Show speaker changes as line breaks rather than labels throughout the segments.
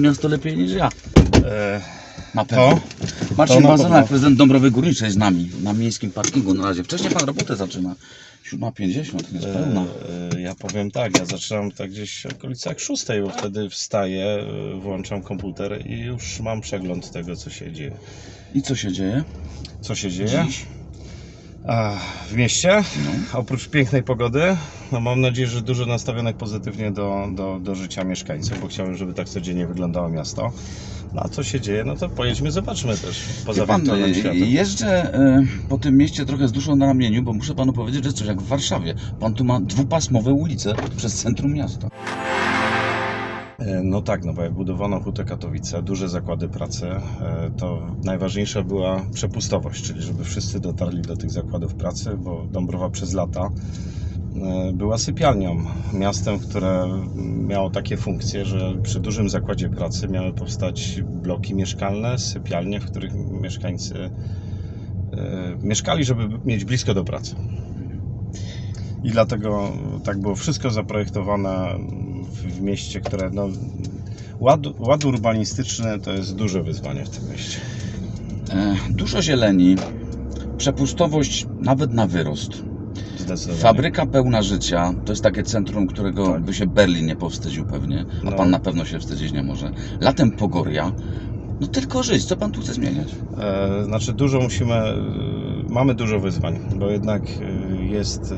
miasto lepiej niż ja.
E,
Na pewno. Marcin
na
Bazylak,
pewno.
prezydent Dąbrowy Górniczej z nami na miejskim parkingu na razie. Wcześniej pan robotę zaczyna. 7.50, niespełna.
e, ja powiem tak, ja zaczynam tak gdzieś w okolicach 6, bo wtedy wstaję, włączam komputer i już mam przegląd tego, co się dzieje.
I co się dzieje?
Co się dzieje?
Dziś.
W mieście,
No.
oprócz pięknej pogody, no mam nadzieję, że dużo nastawionych pozytywnie do, do, do życia mieszkańców, bo chciałbym, żeby tak codziennie wyglądało miasto. No a co się dzieje, no to pojedźmy, zobaczmy też poza
pan,
wirtualnym
e,
światem.
jeżdżę e, po tym mieście trochę z duszą na ramieniu, bo muszę panu powiedzieć, że jest coś jak w Warszawie. Pan tu ma dwupasmowe ulice przez centrum miasta.
E, No tak, no bo jak budowano Hutę Katowice, duże zakłady pracy, e, to najważniejsza była przepustowość, czyli żeby wszyscy dotarli do tych zakładów pracy, bo Dąbrowa przez lata e, była sypialnią, miastem, które miało takie funkcje, że przy dużym zakładzie pracy miały powstać bloki mieszkalne, sypialnie, w których mieszkańcy mieszkali, żeby mieć blisko do pracy. I dlatego tak było wszystko zaprojektowane w, mieście, które no, ład, ład urbanistyczny to jest duże wyzwanie w tym mieście.
E, dużo zieleni, przepustowość nawet na wyrost. Fabryka pełna życia to jest takie centrum, którego
Tak.
by się Berlin nie powstydził pewnie, a
No.
pan na pewno się wstydzić nie może. Latem Pogoria, no tylko żyć, co pan tu chce zmieniać?
E, znaczy dużo musimy, e, mamy dużo wyzwań, bo jednak e, jest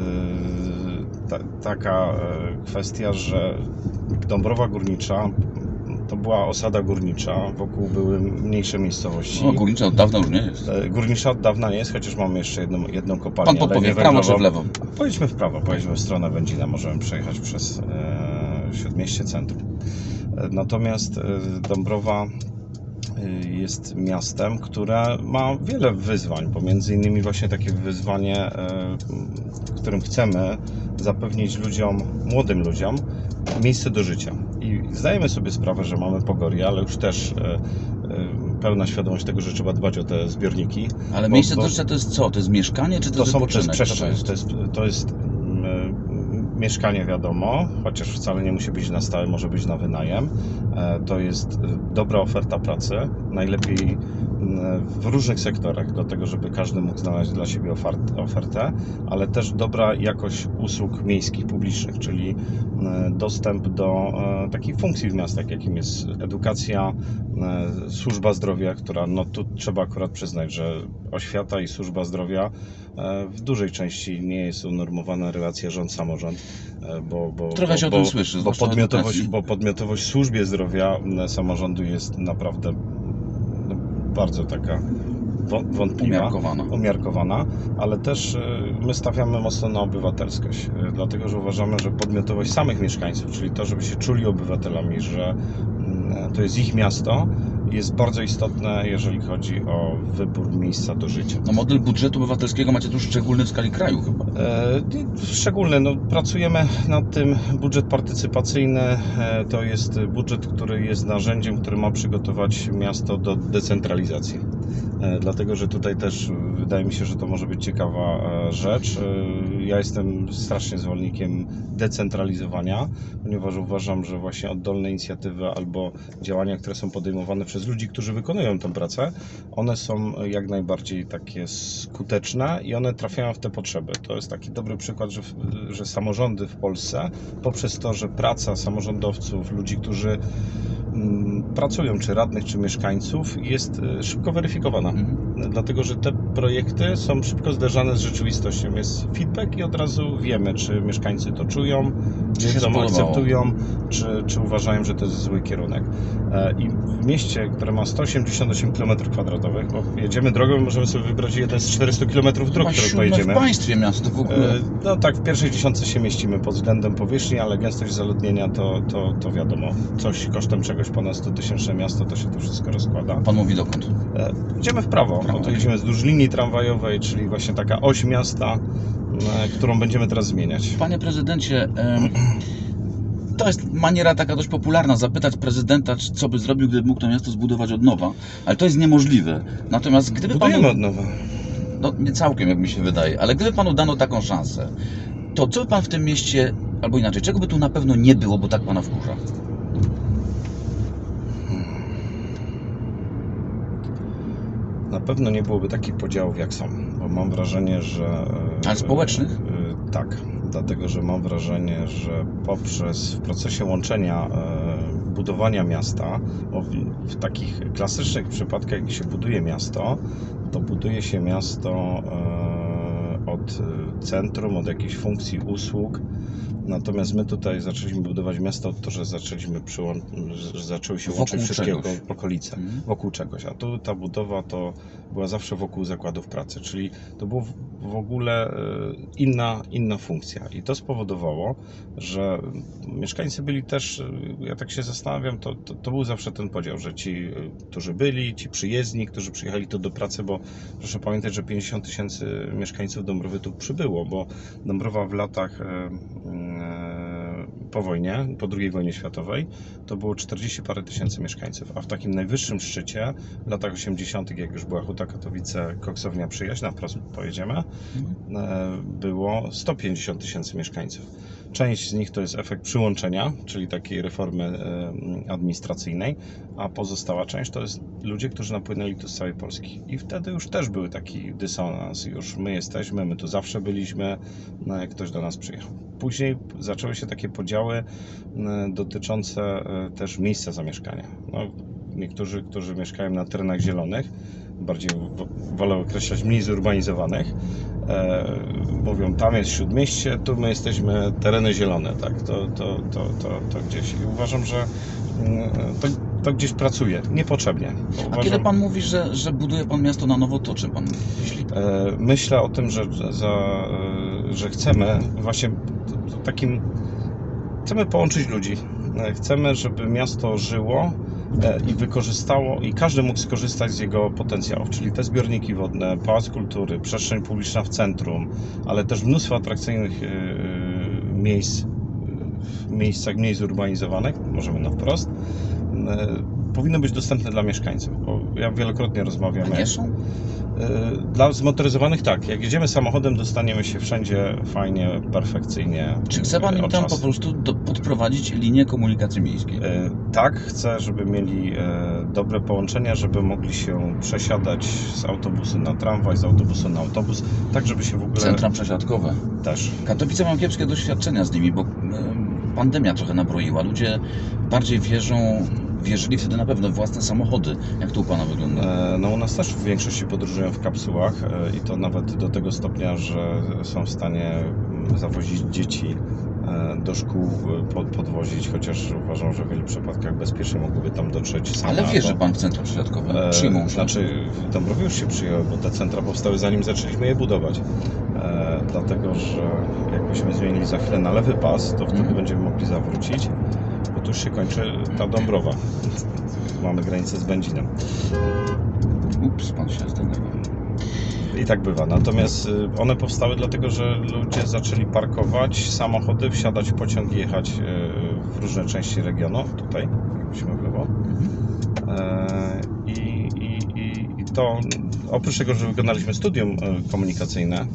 ta, taka kwestia, że Dąbrowa Górnicza to była osada górnicza, wokół były mniejsze miejscowości.
No, górnicza od dawna już nie jest.
E, Górnicza od dawna nie jest, chociaż mamy jeszcze jedną, jedną kopalnię.
Pan podpowie, w prawo czy w lewo?
Pojedźmy w prawo, pojedźmy w stronę Wędzina, możemy przejechać przez e, Śródmieście Centrum. E, Natomiast e, Dąbrowa e, jest miastem, które ma wiele wyzwań, bo między innymi właśnie takie wyzwanie, którym chcemy zapewnić ludziom, młodym ludziom, miejsce do życia. I zdajemy sobie sprawę, że mamy Pogorię, ale już też e, e, pełna świadomość tego, że trzeba dbać o te zbiorniki.
Ale
Bo-
miejsce
bo-
do życia to jest co? To jest mieszkanie czy to,
to,
jest
są, to jest przestrzeń, to jest, to jest mieszkanie wiadomo, chociaż wcale nie musi być na stałe, może być na wynajem. E, To jest dobra oferta pracy, najlepiej w różnych sektorach, do tego, żeby każdy mógł znaleźć dla siebie ofert, ofertę, ale też dobra jakość usług miejskich, publicznych, czyli e, dostęp do e, takich funkcji w miastach, jakim jest edukacja, e, służba zdrowia, która no tu trzeba akurat przyznać, że oświata i służba zdrowia w dużej części nie jest unormowana relacja rząd-samorząd, bo, bo,
Trochę
bo,
się o
bo,
tym słyszy,
bo
zwłaszcza w
podmiotowość, bo podmiotowość w służbie zdrowia samorządu jest naprawdę bardzo taka wą- wątpliwa
Umiarkowana.
umiarkowana, ale też e, my stawiamy mocno na obywatelskość, e, dlatego że uważamy, że podmiotowość samych mieszkańców, czyli to, żeby się czuli obywatelami, że mm, to jest ich miasto, jest bardzo istotne, jeżeli chodzi o wybór miejsca do życia.
No model budżetu obywatelskiego macie tu szczególny w skali kraju chyba.
E, Szczególne, no, pracujemy nad tym. Budżet partycypacyjny e, to jest budżet, który jest narzędziem, który ma przygotować miasto do decentralizacji. E, Dlatego, że tutaj też wydaje mi się, że to może być ciekawa e, rzecz. E, Ja jestem strasznie zwolennikiem decentralizowania, ponieważ uważam, że właśnie oddolne inicjatywy albo działania, które są podejmowane przez ludzi, którzy wykonują tę pracę, one są jak najbardziej takie skuteczne i one trafiają w te potrzeby. To jest taki dobry przykład, że, że samorządy w Polsce, poprzez to, że praca samorządowców, ludzi, którzy mm, pracują, czy radnych, czy mieszkańców, jest e, szybko weryfikowana.
Mhm.
Dlatego, że te projekty są szybko zderzane z rzeczywistością. Jest feedback i od razu wiemy, czy mieszkańcy to czują,
Czy się
to akceptują, czy, czy uważają, że to jest zły kierunek. E, I w mieście, które ma 188 km2, bo jedziemy drogą, możemy sobie wybrać jeden z 400 km dróg,
Chyba
które pojedziemy.
w państwie miasto w ogóle.
E, No tak, w pierwszej dziesiątce się mieścimy pod względem powierzchni, ale gęstość zaludnienia to, to, to wiadomo. Coś kosztem czegoś ponad 100 tysięczne miasto, to się to wszystko rozkłada.
Pan mówi dokąd?
E, Idziemy w prawo.
prawo.
No to jedziemy wzdłuż linii tramwajowej, czyli właśnie taka oś miasta, e, którą będziemy teraz zmieniać.
Panie prezydencie, to jest maniera taka dość popularna, zapytać prezydenta, co by zrobił, gdyby mógł to miasto zbudować od nowa, ale to jest niemożliwe. Natomiast gdyby
Budujemy
panu,
od nowa.
no nie całkiem jak mi się wydaje, ale gdyby panu dano taką szansę, to co by pan w tym mieście, albo inaczej, czego by tu na pewno nie było, bo tak pana wkurza?
Na pewno nie byłoby takich podziałów jak są, bo mam wrażenie, że. e,
Ale społecznych?
e, Tak, dlatego że mam wrażenie, że poprzez w procesie łączenia e, budowania miasta, w, takich klasycznych przypadkach, jak się buduje miasto, to buduje się miasto od centrum, od jakiejś funkcji usług. Natomiast my tutaj zaczęliśmy budować miasto od to, że zaczęliśmy przyłą- że zaczęły się
Wokół
łączyć wszystkie
czegoś.
oko- okolice
Mhm.
wokół czegoś. A tu ta budowa to była zawsze wokół zakładów pracy, czyli to była w- ogóle e, inna, inna funkcja. I to spowodowało, że mieszkańcy byli też, e, ja tak się zastanawiam, to, to, to był zawsze ten podział, że ci, e, którzy byli, ci przyjezdni, którzy przyjechali tu do pracy, bo proszę pamiętać, że 50 tysięcy mieszkańców Dąbrowy tu przybyło, bo Dąbrowa w latach e, po wojnie, po II wojnie światowej, to było 40 parę tysięcy mieszkańców, a w takim najwyższym szczycie w latach 80., jak już była Huta Katowice, koksownia Przyjaźń, na wprost pojedziemy,
Mhm.
e, było 150 tysięcy mieszkańców. Część z nich to jest efekt przyłączenia, czyli takiej reformy administracyjnej, a pozostała część to jest ludzie, którzy napłynęli tu z całej Polski. I wtedy już też był taki dysonans. Już my jesteśmy, my tu zawsze byliśmy, no, ktoś do nas przyjechał. Później zaczęły się takie podziały dotyczące e, też miejsca zamieszkania. No, niektórzy, którzy mieszkają na terenach zielonych, bardziej wolę określać mniej zurbanizowanych, mówią tam jest śródmieście, tu my jesteśmy tereny zielone, tak, to, to, to, to, gdzieś. I uważam, że mm, to, gdzieś pracuje, niepotrzebnie.
A kiedy pan mówi, że, że buduje pan miasto na nowo, to czym pan myśli?
E, Myślę o tym, że, e, że chcemy właśnie takim. Chcemy połączyć ludzi. E, Chcemy, żeby miasto żyło e, i wykorzystało, i każdy mógł skorzystać z jego potencjałów, czyli te zbiorniki wodne, pałac kultury, przestrzeń publiczna w centrum, ale też mnóstwo atrakcyjnych e, miejsc w miejscach mniej zurbanizowanych, możemy na wprost, e, powinny być dostępne dla mieszkańców. Bo ja wielokrotnie rozmawiam.
A
Dla zmotoryzowanych tak. Jak jedziemy samochodem, dostaniemy się wszędzie fajnie, perfekcyjnie.
Czy chce pan
y,
im tam po prostu do, podprowadzić linię komunikacji miejskiej?
Y, Tak, chcę, żeby mieli e, dobre połączenia, żeby mogli się przesiadać z autobusu na tramwaj, z autobusu na autobus, tak żeby się w ogóle
Centra przesiadkowe.
też.
Katowice mam kiepskie doświadczenia z nimi, bo em, pandemia trochę nabroiła. Ludzie bardziej wierzą, wierzyli wtedy na pewno w własne samochody. Jak to u pana wygląda?
E, No u nas też w większości podróżują w kapsułach e, i to nawet do tego stopnia, że są w stanie mm, zawozić dzieci e, do szkół, pod- podwozić, chociaż uważam, że w wielu przypadkach bezpiecznie mogłyby tam dotrzeć same.
Ale wierzy
albo-
pan w centra przesiadkowe?
E,
Przyjmą się.
Znaczy, w Dąbrowie już się przyjęły, bo te centra powstały zanim zaczęliśmy je budować. E, dlatego, że jakbyśmy zmienili za chwilę na lewy pas, to wtedy
Mhm.
będziemy mogli zawrócić, bo tu już się kończy ta Dąbrowa. Mamy granicę z Będzinem.
Ups, pan się zdenerwował.
I tak bywa. Natomiast y, one powstały dlatego, że ludzie zaczęli parkować samochody, wsiadać w pociąg i jechać y, w różne części regionu. Tutaj, jakbyśmy w lewo. I, i, i, I to oprócz tego, że wykonaliśmy studium e, komunikacyjne,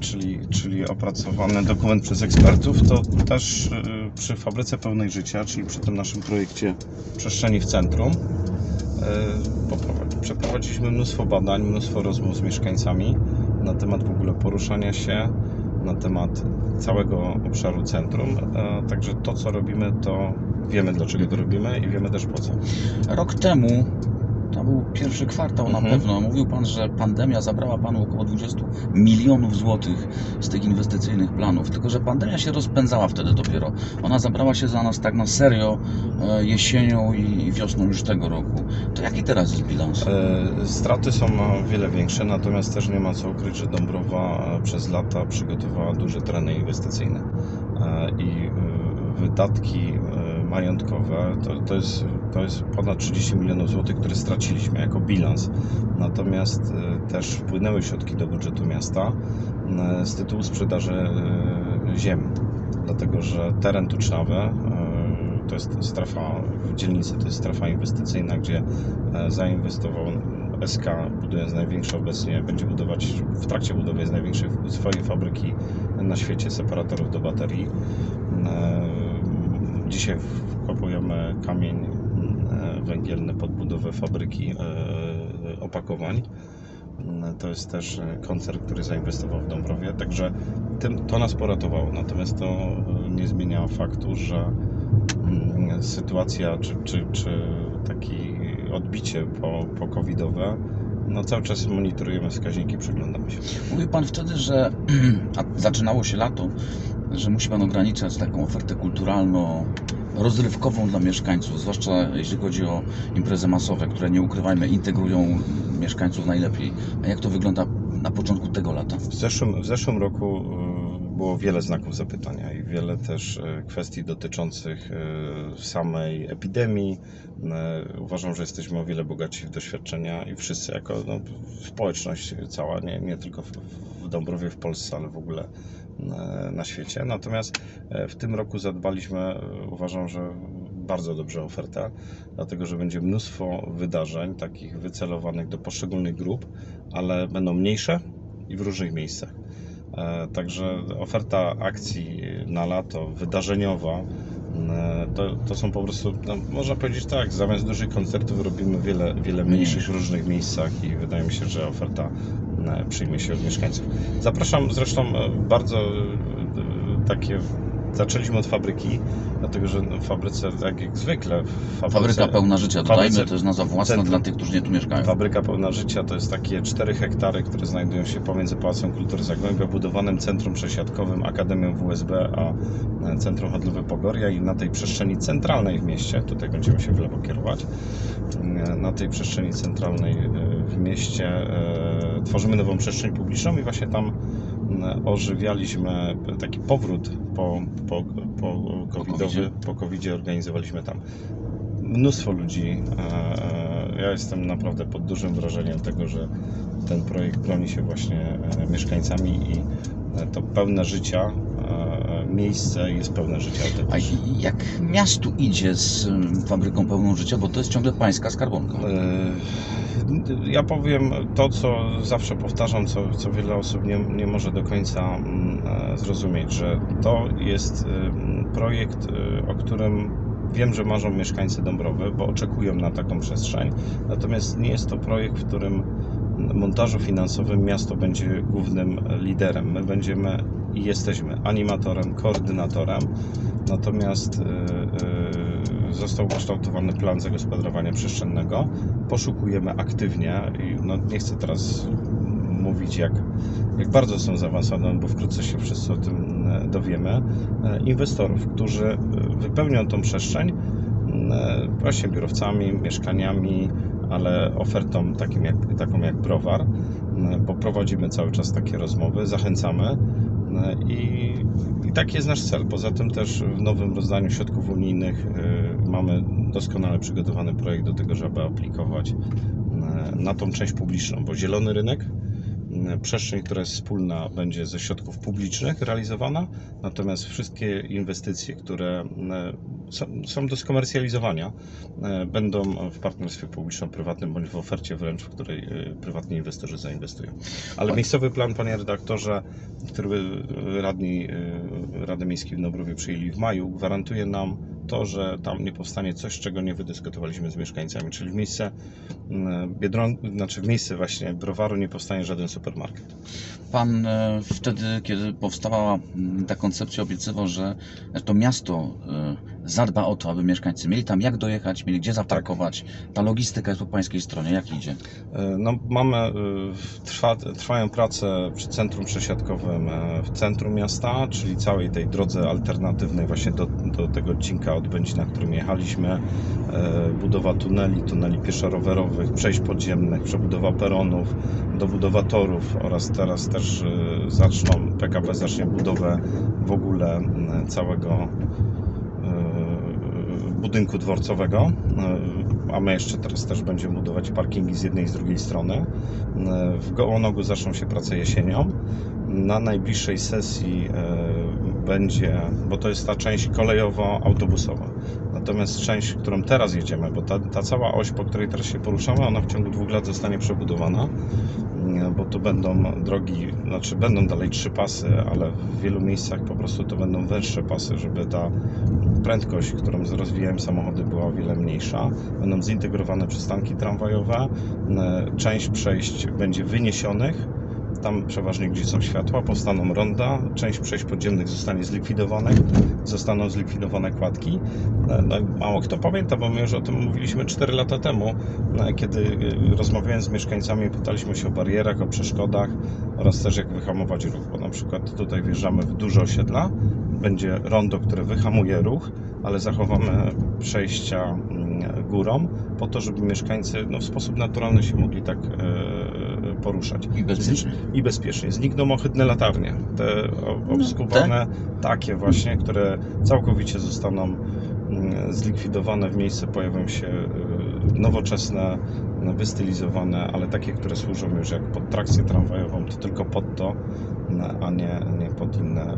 czyli, czyli opracowany dokument przez ekspertów, to też e, przy fabryce pełnej życia, czyli przy tym naszym projekcie przestrzeni w centrum, poprowadzi- przeprowadziliśmy mnóstwo badań, mnóstwo rozmów z mieszkańcami na temat w ogóle poruszania się, na temat całego obszaru centrum. Także to, co robimy, to wiemy, dlaczego to robimy i wiemy też po co.
Rok temu, to był pierwszy kwartał na
Mhm.
pewno, mówił pan, że pandemia zabrała panu około 20 milionów złotych z tych inwestycyjnych planów. Tylko, że pandemia się rozpędzała wtedy dopiero. Ona zabrała się za nas tak na serio e, jesienią i wiosną już tego roku. To jaki teraz jest bilans?
E, Straty są o wiele większe, natomiast też nie ma co ukryć, że Dąbrowa przez lata przygotowała duże tereny inwestycyjne E, i wydatki majątkowe to, to, jest, to jest ponad 30 milionów złotych, które straciliśmy jako bilans. Natomiast e, też wpłynęły środki do budżetu miasta e, z tytułu sprzedaży e, ziem, dlatego że teren Tucznawy to jest strefa w dzielnicy, to jest strefa inwestycyjna, gdzie zainwestował SK, budując największą obecnie, będzie budować, w trakcie budowy jest największej swojej fabryki na świecie separatorów do baterii. Dzisiaj wkopujemy kamień e, węgielny pod budowę fabryki e, opakowań. Mm, To jest też e, koncern, który zainwestował w Dąbrowie, także tym, to nas poratowało. Natomiast to nie zmienia faktu, że mm, sytuacja czy, czy, czy taki odbicie po, po covidowe, no cały czas monitorujemy wskaźniki, przyglądamy się.
Mówił Pan wtedy, że zaczynało się lato, że musi Pan ograniczać taką ofertę kulturalną, rozrywkową dla mieszkańców, zwłaszcza jeśli chodzi o imprezy masowe, które nie ukrywajmy, integrują mieszkańców najlepiej. A jak to wygląda na początku tego lata?
W zeszłym, w zeszłym roku y, było wiele znaków zapytania i wiele też y, kwestii dotyczących y, samej epidemii. Uważam, że jesteśmy o wiele bogatsi w doświadczenia i wszyscy jako no, społeczność cała, nie, nie tylko w, Dąbrowie, w Polsce, ale w ogóle na świecie. Natomiast y, w tym roku zadbaliśmy, y, uważam, że bardzo dobrze o ofertę, dlatego że będzie mnóstwo wydarzeń takich wycelowanych do poszczególnych grup, ale będą mniejsze i w różnych miejscach. E, Także oferta akcji na lato, wydarzeniowa, e, to, to są po prostu, no, można powiedzieć tak, zamiast dużych koncertów robimy wiele, wiele mniejszych w różnych miejscach i wydaje mi się, że oferta e, przyjmie się od mieszkańców. Zapraszam zresztą e, bardzo e, takie, zaczęliśmy od fabryki, dlatego że w fabryce, tak jak zwykle, w fabryce,
Fabryka pełna życia, dodajmy,
fabryce-
to jest nazwa własna
centrum-
dla tych, którzy nie tu mieszkają.
Fabryka Pełna Życia to jest takie 4 hektary, które znajdują się pomiędzy Pałacem Kultury Zagłębia, budowanym centrum przesiadkowym, Akademią WSB, a e, Centrum Handlowe Pogoria i na tej przestrzeni centralnej w mieście, tutaj będziemy się w lewo kierować, e, na tej przestrzeni centralnej e, w mieście e, tworzymy nową przestrzeń publiczną i właśnie tam e, ożywialiśmy taki powrót po, po, po covidowy, po covidzie organizowaliśmy tam mnóstwo ludzi. e, Ja jestem naprawdę pod dużym wrażeniem tego, że ten projekt broni się właśnie e, mieszkańcami i e, to pełne życia, e, miejsce jest pełne życia
A jak miastu idzie z ym, fabryką pełną życia, bo to jest ciągle pańska skarbonka.
E, Ja powiem to, co zawsze powtarzam, co, co wiele osób nie, nie może do końca mm, e, zrozumieć, że to jest em, projekt, e, o którym wiem, że marzą mieszkańcy Dąbrowy, bo oczekują na taką przestrzeń. Natomiast nie jest to projekt, w którym montażu finansowym miasto będzie głównym liderem. My będziemy i jesteśmy animatorem, koordynatorem. Natomiast e, e, został ukształtowany plan zagospodarowania przestrzennego. Poszukujemy aktywnie i no, nie chcę teraz mówić jak, jak bardzo są zaawansowane, bo wkrótce się wszyscy o tym e, dowiemy, e, inwestorów, którzy e, wypełnią tą przestrzeń właśnie biurowcami, mieszkaniami, ale ofertą takim jak, taką jak browar, bo prowadzimy cały czas takie rozmowy, zachęcamy i, i taki jest nasz cel. Poza tym też w nowym rozdaniu środków unijnych e, mamy doskonale przygotowany projekt do tego, żeby aplikować e, na tą część publiczną, bo zielony rynek e, przestrzeń, która jest wspólna, będzie ze środków publicznych realizowana, natomiast wszystkie inwestycje, które są, są do skomercjalizowania, e, będą w partnerstwie publiczno-prywatnym bądź w ofercie wręcz, w której e, prywatni inwestorzy zainwestują. Ale miejscowy plan, panie redaktorze, który e, radni Rady Miejskiej w Nobrowie przyjęli w maju, gwarantuje nam to, że tam nie powstanie coś, czego nie wydyskutowaliśmy z mieszkańcami, czyli w miejsce mm, Biedron, znaczy w miejsce właśnie browaru nie powstanie żaden supermarket.
Pan wtedy, kiedy powstała mm, ta koncepcja, obiecywał, że to miasto zadba o to, aby mieszkańcy mieli tam jak dojechać, mieli gdzie zaparkować. Ta logistyka jest po pańskiej stronie. Jak idzie?
E, No, mamy, e, trwa, trwają prace przy centrum przesiadkowym e, w centrum miasta, czyli całej tej drodze alternatywnej właśnie do, do tego odcinka od Będzina, którym jechaliśmy. Budowa tuneli, tuneli pieszo-rowerowych, przejść podziemnych, przebudowa peronów, dobudowa torów oraz teraz też zaczną, PKP zacznie budowę w ogóle całego budynku dworcowego, e, a my jeszcze teraz też będziemy budować parkingi z jednej i z drugiej strony. E, W Gołonogu zaczną się prace jesienią. Na najbliższej sesji e, będzie, bo to jest ta część kolejowo-autobusowa. Natomiast część, którą teraz jedziemy, bo ta, ta cała oś, po której teraz się poruszamy, ona w ciągu dwóch lat zostanie przebudowana, mm, bo to będą drogi, znaczy będą dalej trzy pasy, ale w wielu miejscach po prostu to będą węższe pasy, żeby ta prędkość, którą rozwijałem samochody była o wiele mniejsza. Będą zintegrowane przystanki tramwajowe, część przejść będzie wyniesionych, tam przeważnie gdzie są światła, powstaną ronda, część przejść podziemnych zostanie zlikwidowanych, zostaną zlikwidowane kładki. No, i mało kto pamięta, bo my już o tym mówiliśmy 4 lata temu, e, kiedy e, rozmawiając z mieszkańcami, pytaliśmy się o barierach, o przeszkodach oraz też jak wyhamować ruch, bo na przykład tutaj wjeżdżamy w duże osiedla, będzie rondo, które wyhamuje ruch, ale zachowamy przejścia mm, górą po to, żeby mieszkańcy no, w sposób naturalny się mogli tak e, poruszać.
I bezpiecznie.
I bezpiecznie. Znikną ohydne latarnie. Te o-
No,
obskuwane, takie właśnie, które całkowicie zostaną mm, zlikwidowane. W miejsce pojawią się e, nowoczesne, no, wystylizowane, ale takie, które służą już jak pod trakcję tramwajową, to tylko pod to, a nie, nie pod inne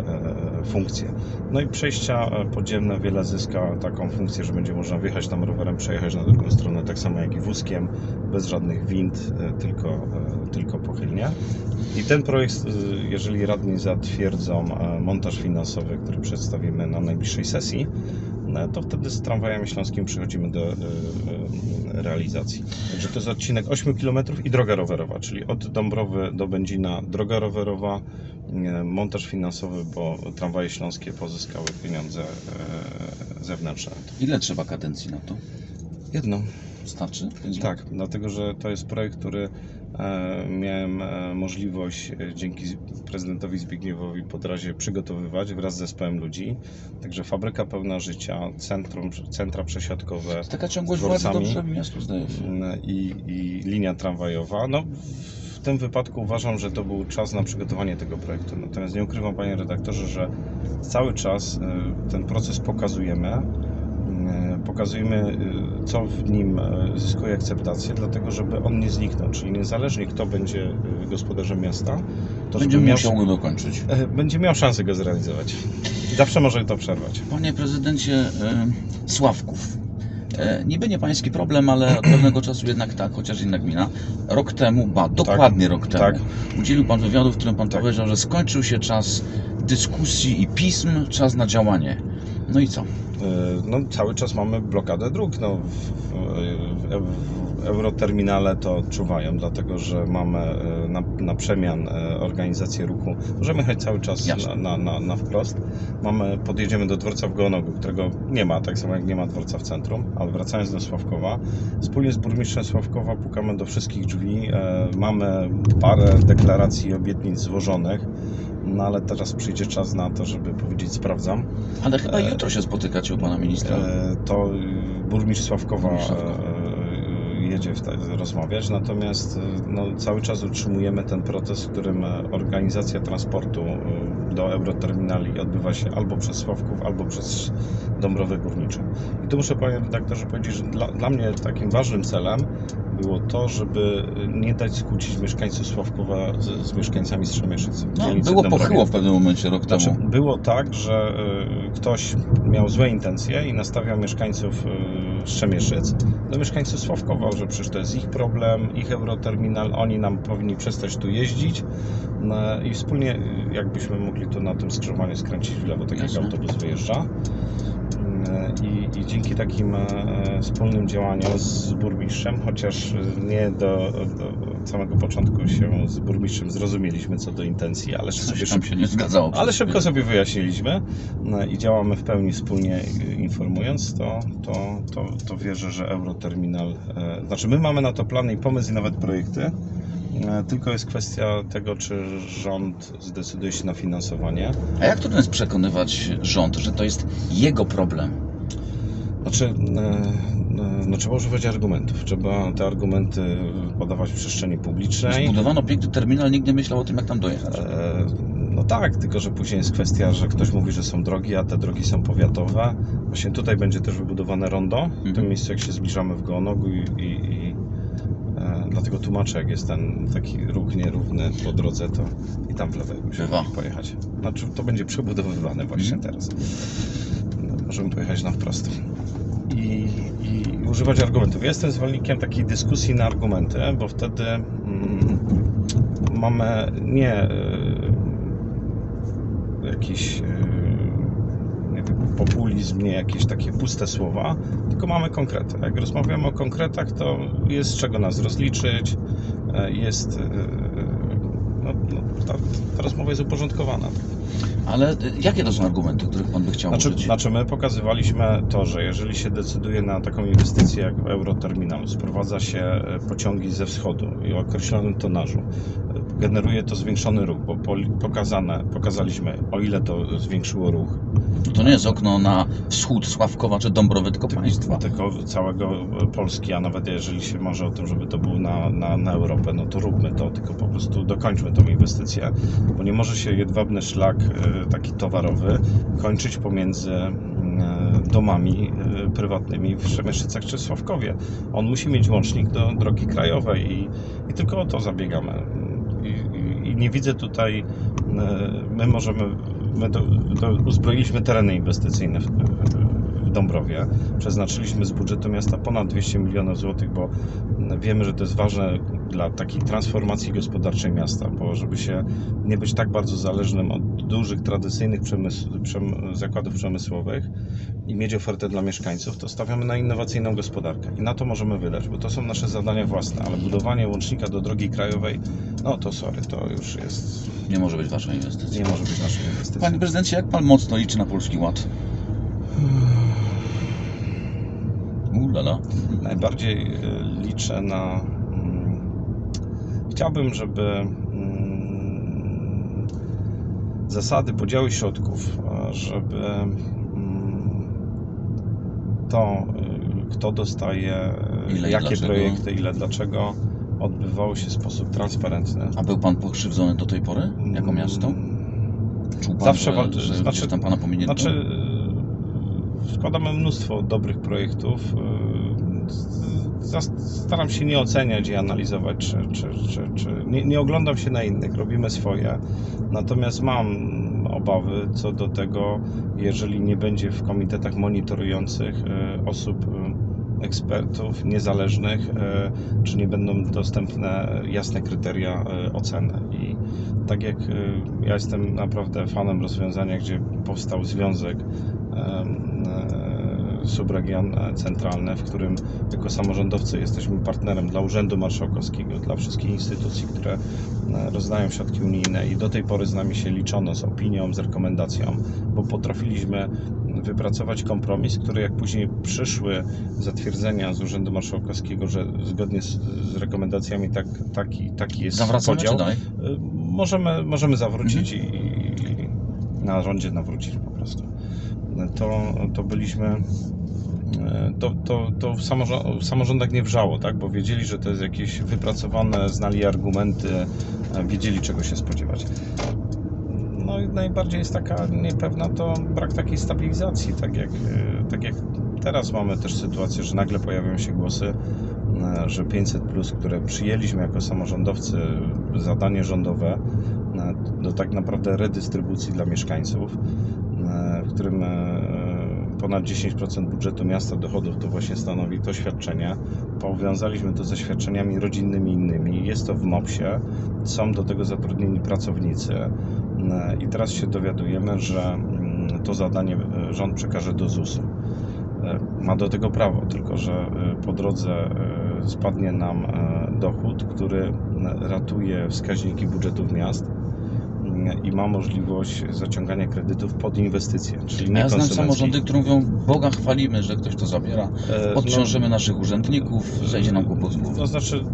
funkcje. No i przejścia e, podziemne wiele zyska taką funkcję, że będzie można wjechać tam rowerem, przejechać na drugą stronę, tak samo jak i wózkiem, bez żadnych wind, e, tylko, e, tylko pochylnie. I ten projekt, jeżeli radni zatwierdzą montaż finansowy, który przedstawimy na najbliższej sesji, no, to wtedy z tramwajem śląskim przechodzimy do realizacji. Także to jest odcinek 8 km i droga rowerowa, czyli od Dąbrowy do Będzina droga rowerowa, montaż finansowy, bo tramwaje śląskie pozyskały pieniądze e, zewnętrzne.
Ile trzeba kadencji na to?
Jedno.
Starczy?
Tak, dlatego że to jest projekt, który e, miałem e, możliwość e, dzięki prezydentowi Zbigniewowi Podrazie przygotowywać wraz z zespołem ludzi. Także fabryka pełna życia, centrum, centra przesiadkowe
To Taka ciągłość władzy dobrze miastu zdaje się.
mm, i, i linia tramwajowa. No, w tym wypadku uważam, że to był czas na przygotowanie tego projektu. Natomiast nie ukrywam, panie redaktorze, że cały czas e, ten proces pokazujemy. E, Pokazujemy, e, co w nim zyskuje akceptację, dlatego żeby on nie zniknął. Czyli niezależnie kto będzie gospodarzem miasta, to żeby
Będziemy
miał,
musiał go dokończyć.
e, będzie miał szansę go zrealizować. Zawsze może to przerwać.
Panie prezydencie Sławków. E, niby nie pański problem, ale od pewnego czasu jednak tak, chociaż inna gmina. Rok temu, ba, dokładnie rok temu,
tak.
udzielił pan wywiadu, w którym pan
Tak.
powiedział, że skończył się czas dyskusji i pism, czas na działanie. No i co?
E, No, cały czas mamy blokadę dróg. No, w, w, w Euroterminale to odczuwają, dlatego że mamy e, na, na przemian e, organizację ruchu. Możemy jechać cały czas na, na, na, na wprost. Mamy, podjedziemy do dworca w Gołonogu, którego nie ma, tak samo jak nie ma dworca w centrum, ale wracając do Sławkowa, wspólnie z burmistrzem Sławkowa pukamy do wszystkich drzwi. Mamy parę deklaracji i obietnic złożonych. No ale teraz przyjdzie czas na to, żeby powiedzieć sprawdzam.
Ale chyba
E,
jutro się spotykacie u pana ministra.
E, to y, burmistrz Sławkowa
Burmistrz Sławkowa.
e, e, jedzie te, rozmawiać, natomiast e, no, cały czas utrzymujemy ten proces, w którym e, organizacja transportu do euroterminali odbywa się albo przez Sławków, albo przez Dąbrowę Górniczą. I tu muszę panie redaktorze powiedzieć, że dla, dla mnie takim ważnym celem było to, żeby nie dać skłócić mieszkańców Sławkowa z, z mieszkańcami Strzemieszyc.
No, było pochyło w pewnym momencie rok
Znaczy,
temu.
było tak, że y, ktoś miał złe intencje i nastawiał mieszkańców y, Strzemieszyc do mieszkańców Sławkowa, że przecież to jest ich problem, ich euroterminal, oni nam powinni przestać tu jeździć no, i wspólnie y, jakbyśmy mogli tu na tym skrzyżowaniu skręcić w lewo, tak jak autobus wyjeżdża. Y, I, I dzięki takim e, wspólnym działaniom z burmistrzem, chociaż nie do, do samego początku się z burmistrzem zrozumieliśmy co do intencji, ale sobie
tam się nie zgadzało.
ale szybko sobie wyjaśniliśmy no, i działamy w pełni wspólnie y, informując, to, to, to, to wierzę, że Euroterminal, e, znaczy my mamy na to plany i pomysł i nawet projekty, e, tylko jest kwestia tego, czy rząd zdecyduje się na finansowanie.
A jak trudno jest przekonywać rząd, że to jest jego problem?
Znaczy, e, e, no, trzeba używać argumentów, trzeba te argumenty podawać w przestrzeni publicznej.
Zbudowano piękny terminal, nikt nie myślał o tym, jak tam dojechać.
E, No tak, tylko że później jest kwestia, że ktoś mówi, że są drogi, a te drogi są powiatowe. Właśnie tutaj będzie też wybudowane rondo, w tym
Mhm.
miejscu jak się zbliżamy w Gołonogu i, i, e, dlatego tłumaczę, jak jest ten taki ruch nierówny po drodze, to i tam w lewo musimy
Bywa.
pojechać. Znaczy to będzie przebudowywane właśnie
Mhm.
teraz. No, Możemy pojechać na wprost. i, i używać argumentów. Ja jestem zwolennikiem takiej dyskusji na argumenty, bo wtedy mm, mamy nie y, jakiś y, populizm, nie jakieś takie puste słowa, tylko mamy konkrety. Jak rozmawiamy o konkretach, to jest z czego nas rozliczyć, e, jest. y, No, no, ta, ta rozmowa jest uporządkowana.
Ale y, jakie to są argumenty, których pan by chciał
Znaczy,
użyć?
znaczy my pokazywaliśmy to, że jeżeli się decyduje na taką inwestycję jak Euroterminal, sprowadza się e, pociągi ze wschodu i o określonym tonażu, e, generuje to zwiększony ruch, bo pokazane, pokazaliśmy o ile to zwiększyło ruch,
To nie jest okno na wschód Sławkowa czy Dąbrowy, tylko państwa.
tylko całego e, Polski, a nawet jeżeli się marzy o tym, żeby to było na, na, na Europę, no to róbmy to, tylko po prostu dokończmy tą inwestycję, bo nie może się jedwabny szlak e, taki towarowy kończyć pomiędzy e, domami prywatnymi w Przemyszycach czy Sławkowie. On musi mieć łącznik do drogi krajowej i, i tylko o to zabiegamy. Nie widzę tutaj, e, my możemy, my do, do, uzbroiliśmy tereny inwestycyjne w Dąbrowie. Przeznaczyliśmy z budżetu miasta ponad 200 milionów złotych, bo wiemy, że to jest ważne dla takiej transformacji gospodarczej miasta, bo żeby się nie być tak bardzo zależnym od dużych, tradycyjnych przemysł, przem, zakładów przemysłowych i mieć ofertę dla mieszkańców, to stawiamy na innowacyjną gospodarkę i na to możemy wydać, bo to są nasze zadania własne, ale budowanie łącznika do drogi krajowej, no to sorry, to już jest,
Nie może być wasza inwestycja.
nie może być naszą inwestycją.
Panie prezydencie, jak pan mocno liczy na Polski Ład? Ulala.
Najbardziej e, liczę na. mm, Chciałbym, żeby mm, zasady podziału środków, e, żeby mm, to, e, kto dostaje,
Ile
jakie
dlaczego?
projekty, ile, dlaczego, odbywało się w sposób transparentny.
A był pan pokrzywdzony do tej pory jako miasto? Czuł pan,
Zawsze
że, że
znaczy-
tam pana pominięto?
Znaczy, składamy mnóstwo dobrych projektów. zas- Staram się nie oceniać i analizować, czy, czy, czy, czy nie, nie oglądam się na innych, robimy swoje. Natomiast mam obawy co do tego, jeżeli nie będzie w komitetach monitorujących e, osób, e, ekspertów niezależnych, czy nie będą dostępne jasne kryteria oceny. I tak jak ja jestem naprawdę fanem rozwiązania, gdzie powstał związek subregion e, centralny, w którym jako samorządowcy jesteśmy partnerem dla Urzędu Marszałkowskiego, dla wszystkich instytucji, które e, rozdają środki unijne i do tej pory z nami się liczono z opinią, z rekomendacją, bo potrafiliśmy wypracować kompromis, który jak później przyszły zatwierdzenia z Urzędu Marszałkowskiego, że zgodnie z, z rekomendacjami tak, taki, taki jest
Zawracamy
podział, możemy, możemy zawrócić i, i na rondzie nawrócić po prostu. To, to byliśmy. y, To, to, to w, samorząd, w samorządach nie wrzało, tak? bo wiedzieli, że to jest jakieś wypracowane, znali argumenty, y, wiedzieli czego się spodziewać. No i najbardziej jest taka niepewna to brak takiej stabilizacji, tak jak, y, tak jak teraz mamy też sytuację, że nagle pojawiają się głosy, że 500, które przyjęliśmy jako samorządowcy, zadanie rządowe do tak naprawdę redystrybucji dla mieszkańców, w którym y, ponad 10% budżetu miasta dochodów to właśnie stanowi to świadczenie. Powiązaliśmy to ze świadczeniami rodzinnymi innymi. Jest to w MOPS-ie. Są do tego zatrudnieni pracownicy. Y, I teraz się dowiadujemy, że mm, to zadanie rząd przekaże do ZUS-u. Ma do tego prawo, tylko że po drodze spadnie nam dochód, który ratuje wskaźniki budżetów miast i ma możliwość zaciągania kredytów pod inwestycje, czyli nie
ja znam samorządy, które mówią, Boga chwalimy, że ktoś to zabiera,
E,
odciążymy naszych urzędników, zejdzie nam kłopot z głowy.
To znaczy,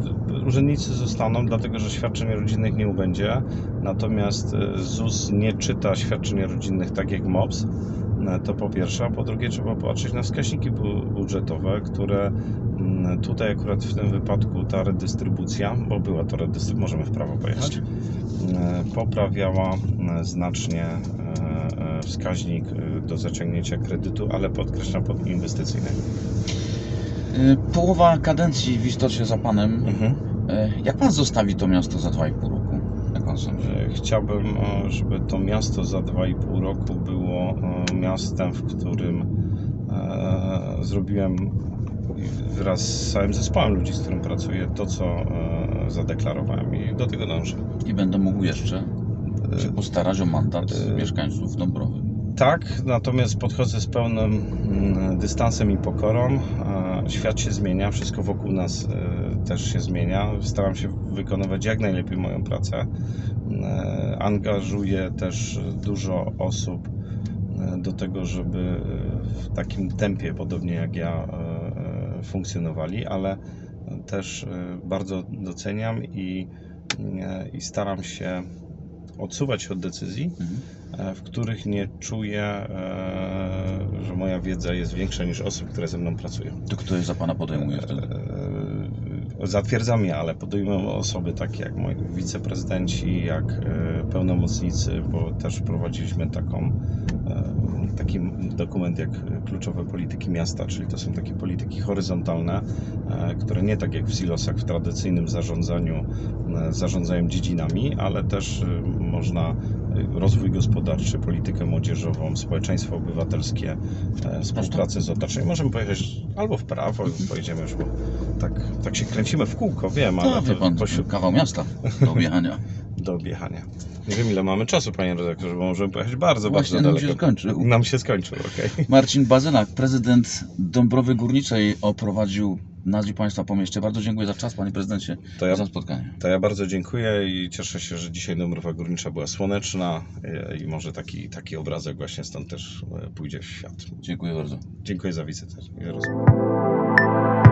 urzędnicy zostaną, dlatego że świadczeń rodzinnych nie ubędzie. Natomiast e, ZUS nie czyta świadczeń rodzinnych tak jak MOPS. E, To po pierwsze, a po drugie trzeba patrzeć na wskaźniki bu- budżetowe, które tutaj akurat w tym wypadku ta redystrybucja, bo była to redystrybucja, możemy w prawo pojechać, e, poprawiała e, znacznie e, wskaźnik do zaciągnięcia kredytu, ale podkreślam pod inwestycyjnego.
Y, Połowa kadencji w istocie za panem.
Mhm.
Jak pan zostawi to miasto za 2,5 roku? Jak pan sądzi?
Chciałbym, żeby to miasto za 2,5 roku było miastem, w którym zrobiłem wraz z całym zespołem ludzi, z którym pracuję, to co e, zadeklarowałem i do tego dążę.
I będę mógł jeszcze się postarać o mandat
e,
mieszkańców Dąbrowy.
Tak, natomiast podchodzę z pełnym mm, dystansem i pokorą. E, Świat się zmienia, wszystko wokół nas e, też się zmienia. Staram się wykonywać jak najlepiej moją pracę. E, Angażuję też dużo osób e, do tego, żeby e, w takim tempie, podobnie jak ja, e, e, funkcjonowali, ale też e, bardzo doceniam i, e, i staram się odsuwać się od decyzji,
Mhm.
e, w których nie czuję, że moja wiedza jest większa niż osób, które ze mną pracują.
To kto je za pana podejmuje wtedy?
Zatwierdzam je, ale podejmują osoby takie jak moi wiceprezydenci, jak e, pełnomocnicy, bo też prowadziliśmy taką, e, taki dokument jak kluczowe polityki miasta, czyli to są takie polityki horyzontalne, e, które nie tak jak w silosach w tradycyjnym zarządzaniu zarządzają dziedzinami, ale też można rozwój gospodarczy, politykę młodzieżową, społeczeństwo obywatelskie, e, współpracę z otoczeniem. Możemy pojechać albo w prawo, pojedziemy już, bo tak, tak się kręcimy w kółko, wiem, ale
No, wie
to
pan,
pośród
kawał miasta do objechania.
do objechania. Nie wiem ile mamy czasu, panie redaktorze, bo możemy pojechać bardzo,
Właśnie
bardzo
nam
daleko.
się skończył.
Nam się skończył, okej.
Marcin Bazylak, prezydent Dąbrowy Górniczej oprowadził i Państwa po mieście. Bardzo dziękuję za czas, Panie Prezydencie,
To ja,
za spotkanie.
to ja bardzo dziękuję i cieszę się, że dzisiaj Dąbrowa Górnicza była słoneczna e, i może taki, taki obrazek właśnie stąd też e, pójdzie w świat.
Dziękuję bardzo.
Dziękuję za wizytę i rozmowę.